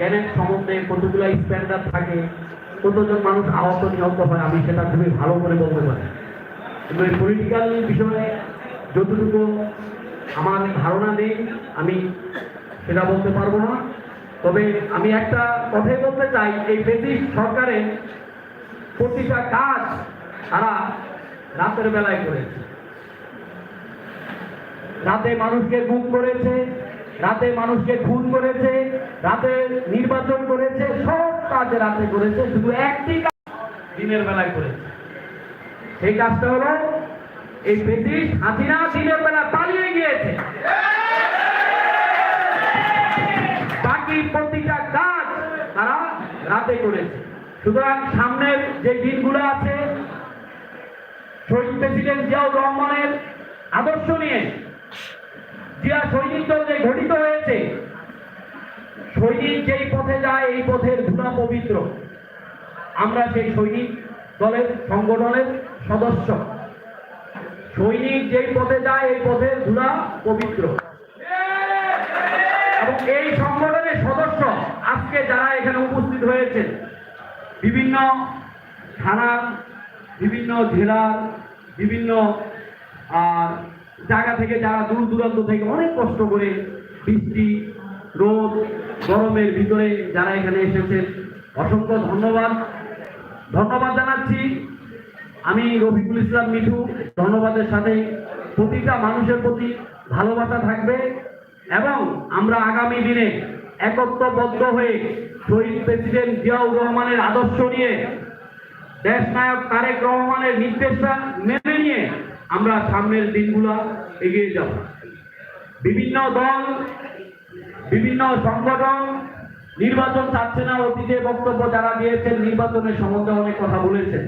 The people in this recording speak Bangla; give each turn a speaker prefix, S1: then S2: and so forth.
S1: জ্ঞানের সম্বন্ধে কতগুলো স্ট্যান্ডার্ড থাকে, কতজন মানুষ আহত, নিহত হয়, আমি সেটা খুবই ভালো করে বলতে পারি। কিন্তু এই পলিটিক্যাল বিষয়ে যতটুকু আমার ধারণা নেই, আমি সেটা বলতে পারব না। তবে আমি একটা কথাই বলতে চাই, এই ব্রিটিশ সরকারের প্রতিটা কাজ তারা রাতের বেলায় করেছে। রাতে মানুষকে গুম করেছে রাতে মানুষকে খুন করেছে, রাতে নির্বাচন করেছে, সব কাজ রাতে করেছে, শুধু একটি কাজ দিনের বেলায় করেছে। সেই কাজটা হলো এই ব্রিটিশ হাসিনা দিনের বেলা পালিয়ে গিয়েছে। বাকি প্রতিটা কাজ তারা রাতে করেছে। সুতরাং সামনের যে দিনগুলো আছে, শহীদ প্রেসিডেন্ট জিয়াউর রহমানের আদর্শ নিয়ে জিয়া সৈনিক যে গঠিত হয়েছে, সৈনিক যেই পথে যায়, এই পথের ধুলা পবিত্র। আমরা সেই সৈনিক দলের, সংগঠনের সদস্য। সৈনিক যেই পথে যায়, এই পথের ধুলা পবিত্র। এবং এই সংগঠনের সদস্য আজকে যারা এখানে উপস্থিত হয়েছে, বিভিন্ন থানা বিভিন্ন জেলার, বিভিন্ন জায়গা থেকে, যারা দূর দূরান্ত থেকে অনেক কষ্ট করে বৃষ্টি, রোদ, গরমের ভিতরে যারা এখানে এসেছেন, অসংখ্য ধন্যবাদ। ধন্যবাদ জানাচ্ছি আমি রফিকুল ইসলাম মিঠু। ধন্যবাদের সাথে প্রতিটা মানুষের প্রতি ভালোবাসা থাকবে এবং আমরা আগামী দিনে একত্রবদ্ধ হয়ে শহীদ প্রেসিডেন্ট জিয়াউর রহমানের আদর্শ নিয়ে দেশ নায়ক তারেক রহমানের নির্দেশটা মেনে নিয়ে আমরা সামনের দিনগুলো এগিয়ে যাব। বিভিন্ন দল, বিভিন্ন সংগঠন, নির্বাচন চাচ্ছে না, অতীতে বক্তব্য যারা দিয়েছেন, নির্বাচনের সম্বন্ধে অনেক কথা বলেছেন।